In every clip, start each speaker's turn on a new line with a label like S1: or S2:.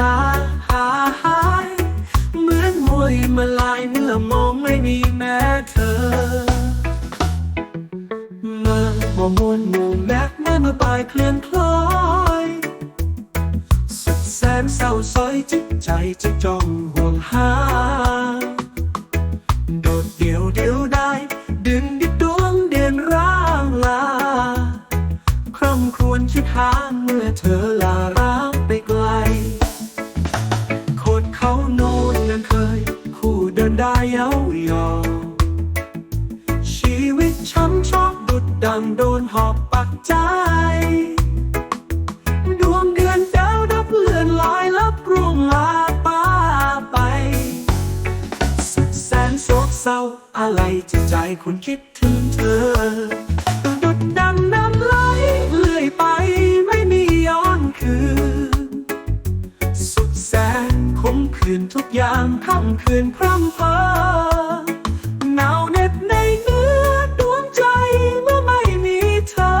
S1: ลาหายเหมือนมัยมาลายเมื่อมองไม่มีแม้เธอ เมื่อมองมวนหมู่แม็แม่มาปลายเคลื่อนคล้อย สุดแสนเศร้าสอยจิตใจจะจ้องห่วงหา โดดเดียวเดียวได้ ดึงดิดดวงเด่นร่างลา คร่ำครวญคิดหาเมื่อเธอลา ได้เย้ายอ ชีวิตช้ำชอบดุดดังโดนหอบปักใจ ดวงเดือนดาวดับเลือนลอยลับร่วงลาป้าไป สุดแสนโศกเศร้าอะไรจิตใจคุณคิดถึงเธอ นทุกอย่างค่ำคืนพร่ำเพอหนาวเหน็บในเนื้อดวงใจเมื่อไม่มีเธอ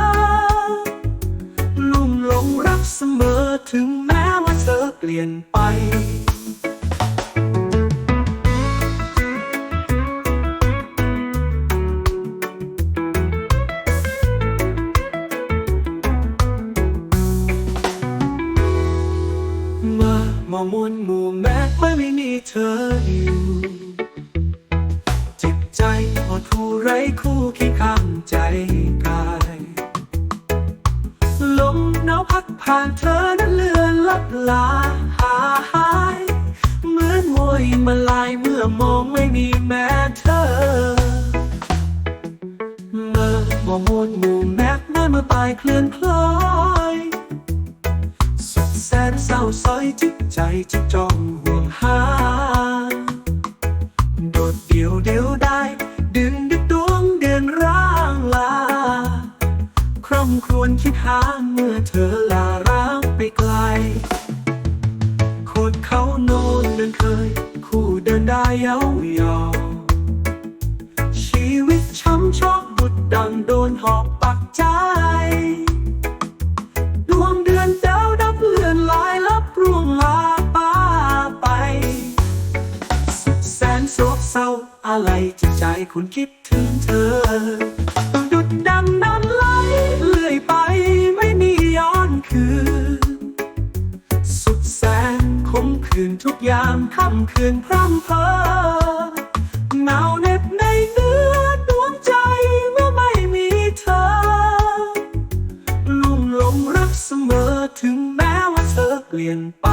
S1: ลุ่มหลงรักเสมอถึงแม้ว่าเธอเปลี่ยนไป มื่อมวนหมู่แม้ไม่ไม่มีเธออยู่จิตใจหดหู่ไร้คู่คียงข้างใจกายลมหนาวพัดผ่านเธอนั้นเลือนลับลาหาหายเหมือนมวยมาลายเมื่อมองไม่มีแม้เธอเมื่อมองมวนหมู่แม้แม่มาตายเคลื่อนคล้อย นเศร้าซอยจิตใจจะจ้องห่วงหา โดดเดี่ยวเดียวได้ ดึงดึกดวงเดือนร่างลา คร่ำครวญคิดหาเมื่อเธอลาร้างไปไกล โคตรเขาโน้นนั้นเคย คู่เดินได้เย้ายอชีวิตช้ำชอกบุดดังโดนหอบปั ร้าอะไรจิตใจคุณคิดถึงเธอ ดุดดังน้ำไหลเลื่อยไปไม่มีย้อนคืน สุดแสนคมคืนทุกยามค่ำคืนพร่ำเพ้อหนาเหน็บในเนื้อดวงใจเมื่อไม่มีเธอ ลุ่มหลงรักเสมอถึงแม้ว่าเธอเปลี่ยนไป